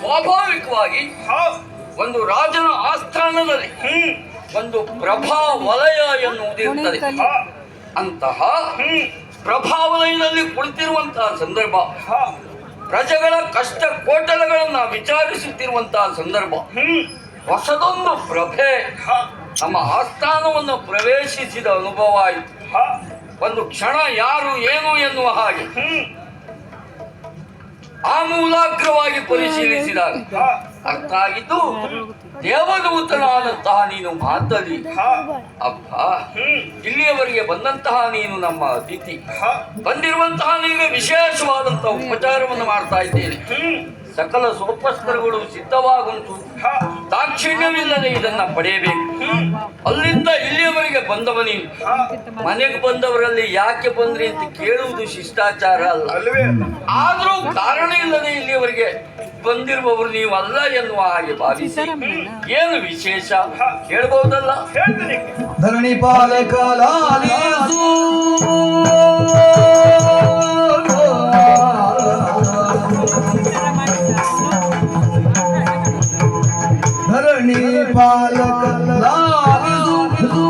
ಸ್ವಾಭಾವಿಕವಾಗಿ ಒಂದು ರಾಜನ ಆಸ್ಥಾನದಲ್ಲಿ ಒಂದು ಪ್ರಭಾ ವಲಯ ಎನ್ನುವುದಿರುತ್ತದೆ ಅಂತಹ ಪ್ರಭಾವಲಯದಲ್ಲಿ ಕುಳಿತಿರುವಂತಹ ಸಂದರ್ಭ ಪ್ರಜೆಗಳ ಕಷ್ಟ ಕೋಟಲಗಳನ್ನು ವಿಚಾರಿಸುತ್ತಿರುವಂತಹ ಸಂದರ್ಭ. ಹೊಸದೊಂದು ಪ್ರಭೆ. ನಮ್ಮ ಆಸ್ಥಾನವನ್ನು ಪ್ರವೇಶಿಸಿದ ಅನುಭವ ಆಯಿತು. ಒಂದು ಕ್ಷಣ ಯಾರು ಏನು ಎನ್ನುವ ಹಾಗೆ. ಹ್ಮ್ ಆಮೂಲಾಗ್ರವಾಗಿ ಪರಿಶೀಲಿಸಿದಾಗ ಅರ್ಥ ಆಗಿದ್ದು ದೇವದೂತನಾದಂತಹ ನೀನು ಮಾತಲಿ ಅಪ್ಪ ಇಲ್ಲಿಯವರೆಗೆ ಬಂದಂತಹ ನೀನು ನಮ್ಮ ಅತಿಥಿ. ಬಂದಿರುವಂತಹ ನೀನು ವಿಶೇಷವಾದಂತಹ ಉಪಚಾರವನ್ನು ಮಾಡ್ತಾ ಇದ್ದೇನೆ. ಸಕಲ ಸೋಪಸ್ಕರಗಳು ಸಿದ್ಧವಾಗುಂಟು ದಾಕ್ಷಿಣ್ಯವಿಲ್ಲದೆ ಇದನ್ನ ಪಡೆಯಬೇಕು. ಅಲ್ಲಿಂದ ಇಲ್ಲಿಯವರೆಗೆ ಬಂದವ ನೀನು ಮನೆಗೆ ಬಂದವರಲ್ಲಿ ಯಾಕೆ ಬಂದ್ರಿ ಅಂತ ಕೇಳುವುದು ಶಿಷ್ಟಾಚಾರ ಅಲ್ಲ. ಅಲ್ವೇ ಆದ್ರೂ ಕಾರಣ ಇಲ್ಲದೆ ಇಲ್ಲಿಯವರೆಗೆ ಬಂದಿರುವವರು ನೀವು ಅಲ್ಲ ಎನ್ನುವ ಹಾಗೆ ಭಾವಿಸಿ. ಏನು ವಿಶೇಷ? ಕೇಳಬಹುದಲ್ಲ ಹೇಳ್ತೀನಿ. ಧರಣಿ ಪಾಲಕ ಲಾಲಿಸು ಧರಣಿ ಪಾಲಕ